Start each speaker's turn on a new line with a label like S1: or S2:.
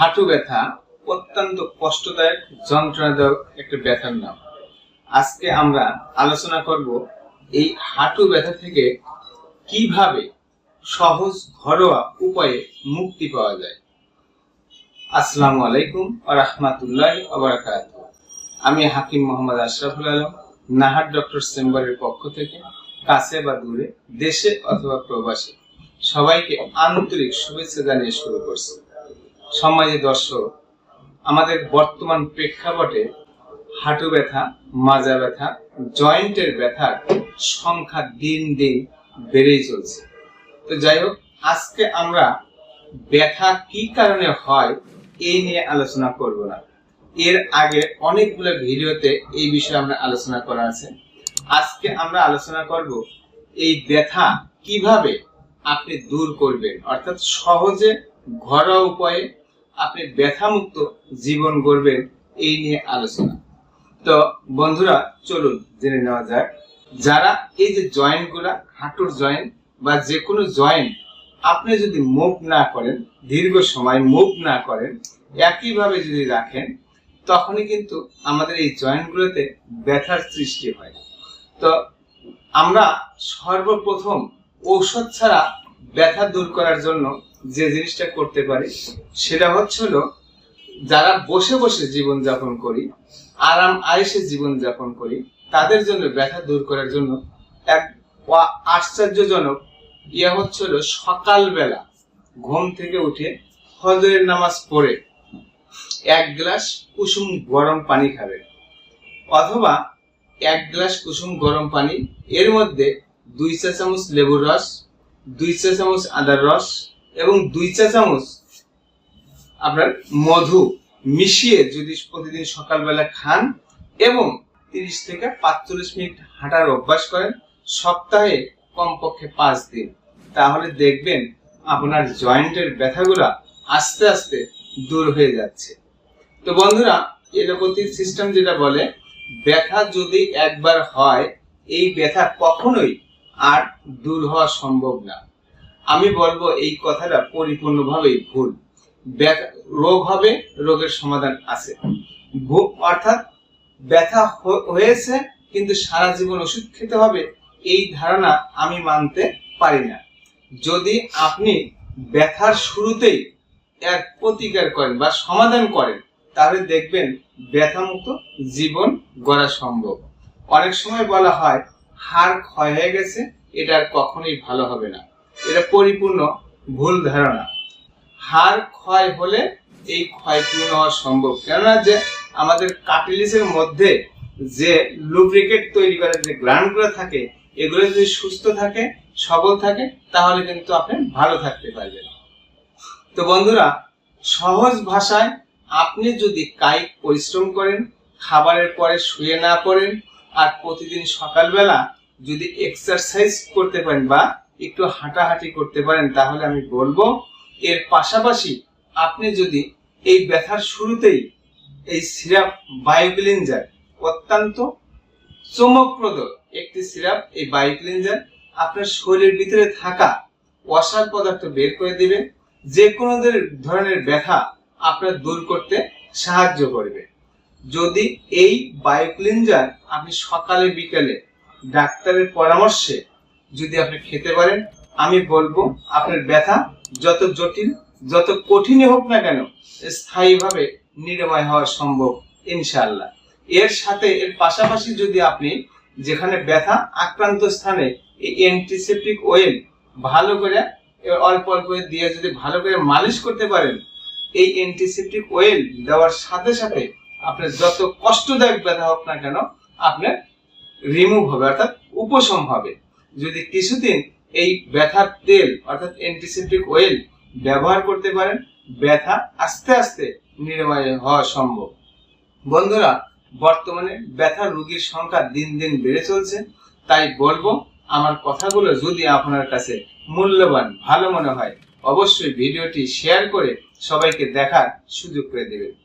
S1: হাঁটু ব্যথা, অত্যন্ত কষ্টদায়ক, যন্ত্রণাদায়ক একটা ব্যথার নাম। আজকে আমরা আলোচনা করব এই হাঁটু ব্যথা থেকে কীভাবে সহজ, ঘরোয়া উপায়ে মুক্তি পাওয়া যায়। আসসালামু আলাইকুম রহমাতুল্লাহ আবরাকাত আমি হাকিম মোহাম্মদ আশরাফুল আলম, নাহার ডক্টর চেম্বারের পক্ষ থেকে, কাছে বা দূরে, দেশে অথবা প্রবাসে। সবাইকে আন্তরিক শুভেচ্ছা জানিয়ে শুরু করছি। সমাজে দর্শক, আমাদের বর্তমান প্রেক্ষাপটে হাঁটু ব্যথা, মাজা ব্যথা, জয়েন্টের ব্যথার সংখ্যা দিন দিন বেড়েই চলছে। তো যাই হোক, আজকে আমরা ব্যথা কি কারণে হয় এই নিয়ে আলোচনা করব না। এর আগে অনেকগুলো ভিডিওতে এই বিষয়ে আমরা আলোচনা করা আছে। আজকে আমরা আলোচনা করব এই ব্যথা কীভাবে আপনি দূর করবেন, অর্থাৎ সহজে ঘরোয়া উপায়ে আপনি ব্যথামুক্ত জীবন গড়বেন এই নিয়ে আলোচনা। তো বন্ধুরা, চলুন জেনে নেওয়া যাক। যারা এই যে জয়েন্টগুলা, হাঁটুর জয়েন্ট বা যে কোনো জয়েন্ট আপনি যদি মুভ না করেন, দীর্ঘ সময় মুভ না করেন, একইভাবে যদি রাখেন, তখনই কিন্তু আমাদের এই জয়েন্টগুলোতে ব্যথার সৃষ্টি হয়। তো আমরা সর্বপ্রথম ঔষধ ছাড়া ব্যথা দূর করার জন্য যে জিনিসটা করতে পারি, সেটা হচ্ছিল যারা বসে বসে জীবন যাপন করি, আরাম আয়েসে জীবন যাপন করি, তাদের জন্য ব্যথা দূর করার জন্য এক আশ্চর্যজনক ইয়ে হচ্ছিল সকালবেলা ঘুম থেকে উঠে ফজরের নামাজ পড়ে এক গ্লাস কুসুম গরম পানি খাবে। অথবা এক গ্লাস কুসুম গরম পানি, এর মধ্যে দুই চা চামচ লেবুর রস, দুই চা চামচ আদার রস এবং দুই চা চামচ আপনার মধু মিশিয়ে যদি প্রতিদিন সকালবেলা খান এবং তিরিশ থেকে পাঁচচল্লিশ মিনিট হাঁটার অভ্যাস করেন, সপ্তাহে কমপক্ষে পাঁচ দিন। তাহলে দেখবেন আপনার জয়েন্টের ব্যথাগুলা আস্তে আস্তে দূর হয়ে যাচ্ছে। তো বন্ধুরা এলোপ্যাথি সিস্টেম যেটা বলে, ব্যথা যদি একবার হয়, এই ব্যথা কখনোই আর দূর হওয়া সম্ভব না। আমি বলব এই কথাটা পরিপূর্ণভাবেই ভুল। রোগ হবে, রোগের সমাধান আছে। অর্থাৎ ব্যথা হয়েছে, কিন্তু সারা জীবন ওষুধ খেতে হবে, এই ধারণা আমি মানতে পারি না। যদি আপনি ব্যথার শুরুতেই এক প্রতিকার করেন বা সমাধান করেন, তাহলে দেখবেন ব্যথামুক্ত জীবন গড়া সম্ভব। অনেক সময় বলা হয়, হাড় ক্ষয় হয়ে গেছে, এটা কখনোই ভালো হবে না। এটা পরিপূর্ণ ভুল ধারণা। হাড় ক্ষয় হলে এই ক্ষয় পূর্ণ হওয়া সম্ভব। কেননা যে আমাদের কাটিলিসের মধ্যে যে লুব্রিকেট তৈরি করার যে গ্ল্যান্ডগুলো থাকে, এগুলো যদি সুস্থ থাকে, সবল থাকে, তাহলে কিন্তু আপনি ভালো থাকতে পারবেন। তো বন্ধুরা, সহজ ভাষায় আপনি যদি কায়িক পরিশ্রম করেন, খাবারের পরে শুয়ে না পড়েন, আর প্রতিদিন সকালবেলা যদি এক্সারসাইজ করতে পারেন বা একটু হাঁটাহাঁটি করতে পারেন, তাহলে আমি বলব এর পাশাপাশি আপনি যদি এই ব্যথার শুরুতেই এই সিরাপ বায়োক্লিনজার, অত্যন্ত চমকপ্রদ একটি সিরাপ, এই বায়োক্লিনজার আপনার শরীরের ভিতরে থাকা অসার পদার্থ বের করে দিবে, যে কোনো ধরনের ব্যথা আপনার দূর করতে সাহায্য করবে। যদি এই বায়োক্লিনজার আপনি সকালে, বিকালে ডাক্তারের পরামর্শে যদি আপনি খেতে পারেন, আমি বলব আপনার ব্যথা যত জটিল, যত কঠিনই হোক না কেন, স্থায়ীভাবে নিরাময় হওয়া সম্ভব, ইনশাআল্লাহ। এর সাথে, এর পাশাপাশি যদি আপনি যেখানে ব্যথা আক্রান্ত স্থানে, এই অ্যান্টিসেপটিক অয়েল ভালো করে অল্প অল্প দিয়ে যদি ভালো করে মালিশ করতে পারেন, এই অ্যান্টিসেপটিক অয়েল দেওয়ার সাথে সাথে আপনার যত কষ্টদায়ক ব্যথা হোক না কেন, আপনার রিমুভ হবে, অর্থাৎ উপশম হবে। যদি কিছুদিন এই ব্যথার তেল, অর্থাৎ অ্যান্টিসেপটিক অয়েল ব্যবহার করতে পারেন, ব্যথা আস্তে আস্তে নিরাময় হওয়া সম্ভব। বন্ধুরা, বর্তমানে ব্যথা রোগীর সংখ্যা দিন দিন বেড়ে চলছে, তাই বলব আমার কথাগুলো যদি আপনার কাছে মূল্যবান, ভালো মনে হয়, অবশ্যই ভিডিওটি শেয়ার করে সবাইকে দেখার সুযোগ করে দেবেন।